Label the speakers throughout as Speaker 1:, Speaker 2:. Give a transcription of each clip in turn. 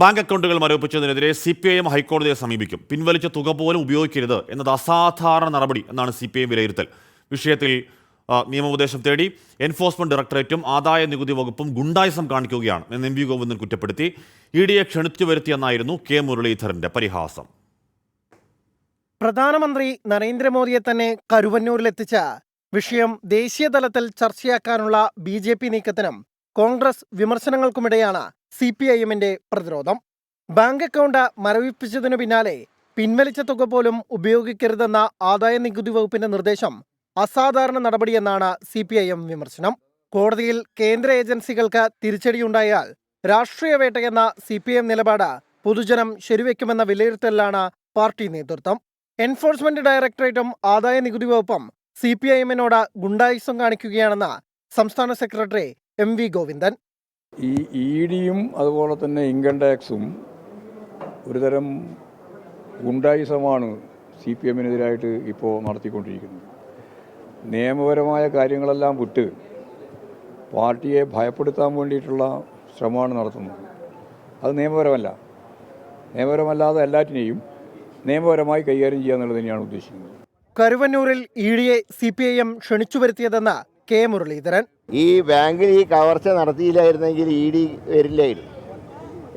Speaker 1: Bank അക്കൗണ്ടുകൾ മരവിപ്പിച്ചതിനെതിരെ C P I M ഹൈക്കോടതിയെ സമീപിക്കും. പിൻവലിച്ച തുക പോലും ഉപയോഗിക്കരുത് എന്നത് അസാധാരണ നടപടി എന്നാണ് സി പി ഐ വിലയിരുത്തൽ. വിഷയത്തിൽ നിയമോപദേശം തേടി എൻഫോഴ്സ്മെന്റ് ഡയറക്ടറേറ്റും ആദായ നികുതി വകുപ്പും ഗുണ്ടായിസം കാണിക്കുകയാണ് എന്ന് എം വി ഗോവിന്ദൻ കുറ്റപ്പെടുത്തി. ഇ ഡിയെ ക്ഷണിച്ചു വരുത്തിയെന്നായിരുന്നു കെ മുരളീധരന്റെ പരിഹാസം.
Speaker 2: പ്രധാനമന്ത്രി നരേന്ദ്രമോദിയെ തന്നെ കരുവന്നൂരിലെത്തിച്ച വിഷയം ദേശീയ തലത്തിൽ ചർച്ചയാക്കാനുള്ള ബി ജെ പി നീക്കത്തിനും കോൺഗ്രസ് വിമർശനങ്ങൾക്കുമിടെയാണ് സി പി ഐ എമ്മിന്റെ പ്രതിരോധം. ബാങ്ക് അക്കൗണ്ട് മരവിപ്പിച്ചതിനു പിന്നാലെ പിൻവലിച്ച തുക പോലും ഉപയോഗിക്കരുതെന്ന ആദായ നികുതി വകുപ്പിന്റെ നിർദ്ദേശം അസാധാരണ നടപടിയെന്നാണ് സി പി ഐ എം വിമർശനം. കോടതിയിൽ കേന്ദ്ര ഏജൻസികൾക്ക് തിരിച്ചടിയുണ്ടായാൽ രാഷ്ട്രീയ വേട്ടയെന്ന സി പി എം നിലപാട് പൊതുജനം ശരിവെക്കുമെന്ന വിലയിരുത്തലിലാണ് പാർട്ടി നേതൃത്വം. എൻഫോഴ്സ്മെന്റ് ഡയറക്ടറേറ്റും ആദായ നികുതി വകുപ്പും സി പി ഐ എമ്മിനോട് ഗുണ്ടായുസം കാണിക്കുകയാണെന്ന് സംസ്ഥാന സെക്രട്ടറി എം വി ഗോവിന്ദൻ.
Speaker 3: ഈ ഇ ഡിയും അതുപോലെ തന്നെ ഇൻകം ടാക്സും ഒരുതരം ഗുണ്ടായുസമാണ് സി പി എമ്മിനെതിരായിട്ട് ഇപ്പോൾ നടത്തിക്കൊണ്ടിരിക്കുന്നത്. നിയമപരമായ കാര്യങ്ങളെല്ലാം വിട്ട് പാർട്ടിയെ ഭയപ്പെടുത്താൻ വേണ്ടിയിട്ടുള്ള ശ്രമമാണ് നടത്തുന്നത്. അത് നിയമപരമല്ല. നിയമപരമല്ലാതെ എല്ലാറ്റിനെയും നിയമപരമായി കൈകാര്യം ചെയ്യുക എന്നുള്ളത് തന്നെയാണ് ഉദ്ദേശിക്കുന്നത്.
Speaker 2: കരുവന്നൂരിൽ ഇ ഡിയെ സി പി ഐ എം ക്ഷണിച്ചു വരുത്തിയതെന്ന് കെ മുരളീധരൻ.
Speaker 4: ഈ ബാങ്കിൽ ഈ കവർച്ച നടത്തിയില്ലായിരുന്നെങ്കിൽ ഇ ഡി വരില്ലായിരുന്നു.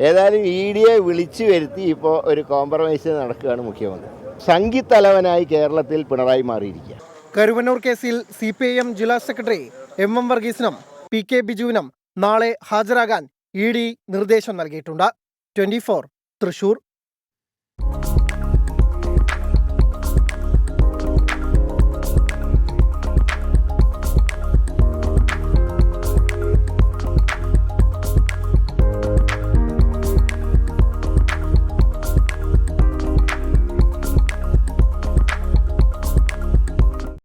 Speaker 4: ഏതായാലും ഇ ഡിയെ വിളിച്ചു വരുത്തി ഇപ്പോൾ ഒരു കോംപ്രമൈസ് നടക്കുകയാണ് മുഖ്യമന്ത്രി. സംഘിത്തലവനായി കേരളത്തിൽ പിണറായി മാറിയിരിക്കുക
Speaker 2: കരുവന്നൂർ കേസിൽ സി പി ഐ എം ജില്ലാ സെക്രട്ടറി എം എം വർഗീസിനും പി കെ ബിജുവിനും നാളെ ഹാജരാകാൻ ഇ ഡി നിർദ്ദേശം നൽകിയിട്ടുണ്ട്. Twenty four Thrissur